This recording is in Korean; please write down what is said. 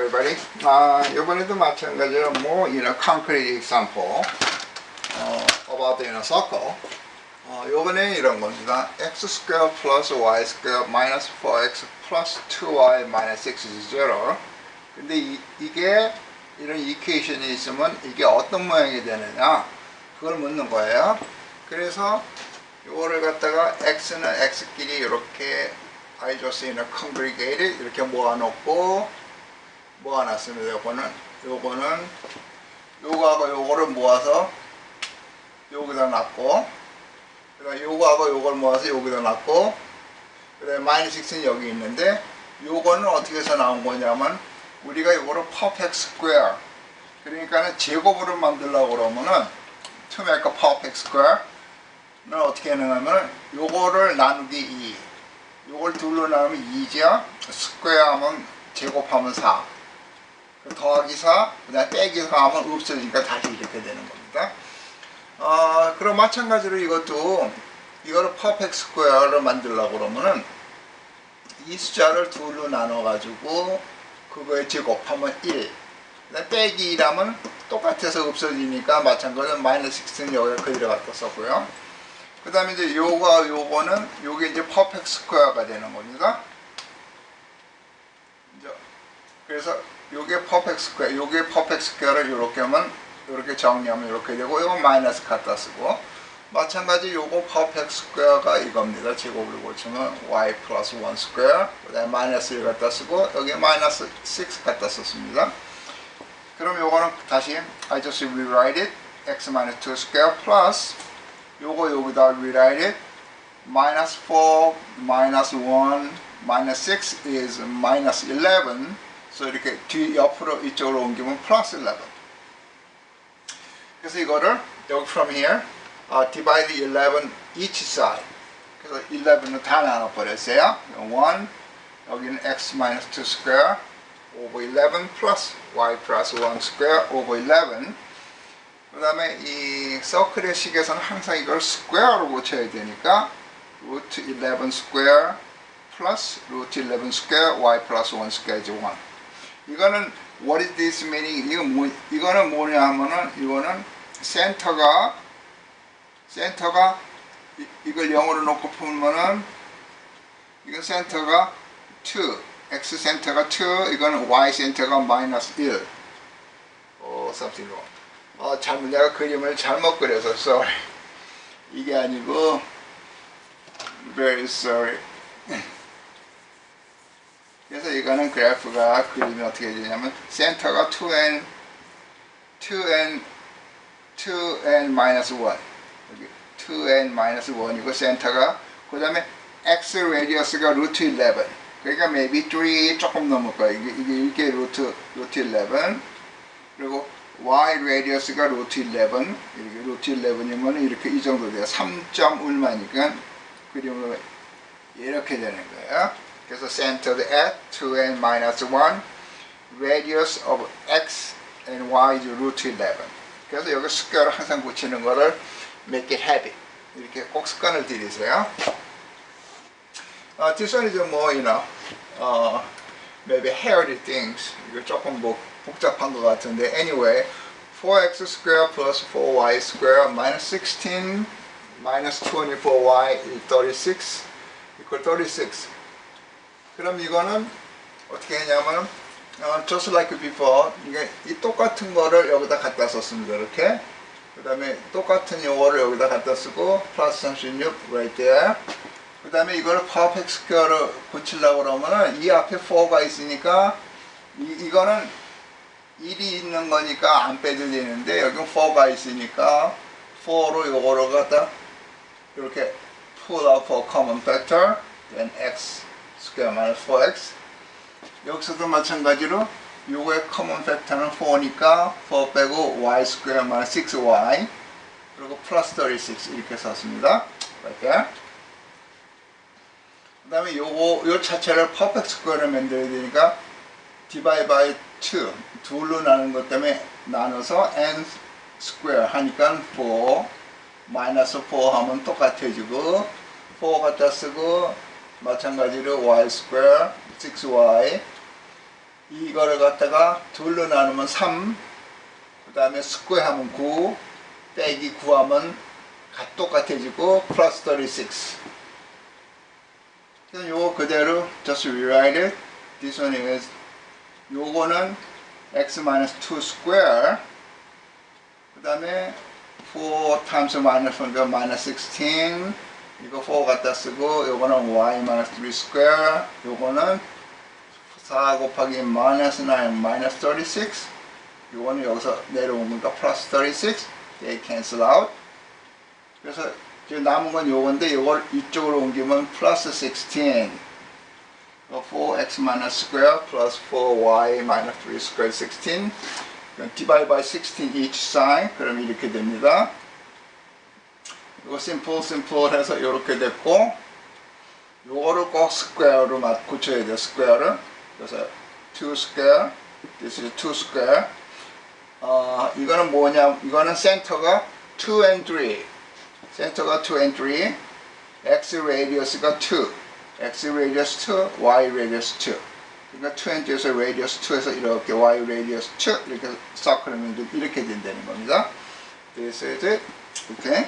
Everybody. 아, 이번에도 마찬가지로 more in a concrete example 어, about in a circle. 어, 이번에 이런 겁니다. x square plus y square minus 4x plus 2y minus 6 is 0. 근데 이, 이게 이런 이퀘이션이 있으면 이게 어떤 모양이 되느냐 그걸 묻는 거예요. 그래서 이거를 갖다가 x는 x끼리 이렇게 I just in a congregated 이렇게 모아놓고 모아놨습니다. 요거는 요거는 요거하고 요거를 모아서 여기다 놨고 그다음 요거하고 요걸 모아서 여기다 놨고 그다음 마이너스 6는 여기 있는데 요거는 어떻게 해서 나온 거냐면 우리가 요거를 퍼펙트 스퀘어 그러니까는 제곱으로 만들려고 그러면은 to make a perfect square는 어떻게 하냐면 요거를 나누기 2 요걸 둘로 나누면 2죠 스퀘어 하면 제곱하면 4 더하기 4, 그 다음에 빼기 4 하면 없어지니까 다시 이렇게 되는 겁니다. 어, 그럼 마찬가지로 이것도 이거를 퍼펙트 스퀘어를 만들려고 그러면은 이 숫자를 둘로 나눠 가지고 그거에 제곱하면 1 그다음 빼기 1하면 똑같아서 없어지니까 마찬가지로 마이너스 6는 여기에 그대로 갖다 썼고요. 그 다음에 이제 요거 요거는 요게 이제 퍼펙트 스퀘어가 되는 겁니다. 그래서 요게 퍼펙트 스퀘어, 요게 퍼펙트 스퀘어를 이렇게 하면 이렇게 정리하면 이렇게 되고 이건 마이너스 갖다 쓰고 마찬가지 요거 퍼펙트 스퀘어가 이겁니다. 제곱을 고치면 y 플러스 1 스퀘어 그 다음에 마이너스 1 갖다 쓰고 여기 마이너스 6 갖다 썼습니다. 그럼 요거는 다시 I just rewrite it x minus 2 square plus 요거 여기다 rewrite it minus 4 minus 1 minus 6 is minus 11 그래서 이렇게 뒤 옆으로 이쪽으로 옮기면 플러스 11 그래서 이거를 여기 from here uh, divide 11 each side 그래서 11을 다 나눠버렸어요 1 여기는 x minus 2 square over 11 plus y plus 1 square over 11 그 다음에 이 서클의 식에서는 항상 이걸 스퀘어로 고쳐야 되니까 root 11 square plus root 11 square y plus 1 square is 1 이거는 what is this meaning? 이거 뭐 이거는 뭐냐 하면은 이거는 센터가 센터가 이, 이걸 0으로 놓고 풀면은 이건 센터가 2 x 센터가 2 이거는 y 센터가 마이너스 1 어, something wrong. 어, 잘못 내가 그림을 잘못 그려서 sorry. 이게 아니고 very sorry 그래서 이거는 그래프가 그림이 어떻게 되냐면 센터가 2n 2n 2n 마이너스 1 여기 2n 마이너스 1이고 센터가 그 다음에 x 레디어스가 루트 11 그러니까 maybe 3 조금 넘을 거야 이게 이게, 이게 루트 루트 11 그리고 y 레디어스가 루트 11 이렇게 루트 11이면 이렇게 이 정도 돼요. 3점 얼마니까 그림으로 이렇게 되는 거예요 그래서 centered at 2n minus 1 radius of x and y is root 11 그래서 여기 숫자를 항상 붙이는 거를 make it habit 이렇게 꼭 습관을 들이세요 uh, this one is more you know uh, maybe hairy things 이거 조금 뭐 복잡한 것 같은데 anyway 4x square plus 4y square minus 16 minus 24y is 36 equal 36 그럼 이거는 어떻게 했냐면 어, just like before. 이게 이 똑같은 거를 여기다 갖다 썼습니다. 이렇게. 그 다음에 똑같은 용어를 여기다 갖다 쓰고 플러스 36 right there. 그 다음에 이거를 perfect square로 고치려고 그러면은 이 앞에 4가 있으니까 이, 이거는 1이 있는 거니까 안 빼도 되는데 여기 4가 있으니까 4로 요거를 갖다 이렇게 pull out for common factor then x square minus 4x 여기서도 마찬가지로 요거의 common factor는 4니까 4 빼고 y square minus 6y 그리고 플러스 36 이렇게 썼습니다. 이렇게 그 다음에 요거 요 자체를 perfect square를 만들어야 되니까 divide by 2 둘로 나눈 것 때문에 나눠서 n square 하니까 4 마이너스 4 하면 똑같아지고 4 갖다 쓰고 마찬가지로 y square 6y 이거를 갖다가 둘로 나누면 3, 그 다음에 스퀘어 하면 9, 빼기 9 하면 가- 똑같아지고 플러스 36. 그럼 요거 그대로 just rewrite it. This one is 요거는 x minus 2 square 그 다음에 4 times minus 1가 minus 16 이거 4 갖다 쓰고 요거는 y minus 3 square 요거는 4 곱하기 minus 9 minus 36 요거는 여기서 거니까 plus 36 they cancel out 그래서 지금 남은 건 요건데 요걸 이쪽으로 옮기면 plus 16 4x minus square plus 4y minus 3 square 16 그럼 divide by 16 each side 그럼 이렇게 됩니다 이거 simple simple 해서 이렇게 됐고 요거를 꼭 square로 맞 고쳐야 돼요 square를 그래서 2 square this is 2 square 어, 이거는 뭐냐 이거는 센터가 2 and 3 센터가 2 and 3 x radius가 2 x radius 2 y radius 2 그러니까 2 and 2에서 radius 2에서 이렇게 y radius 2 이렇게 circle면 이렇게 된다는 겁니다 this is it okay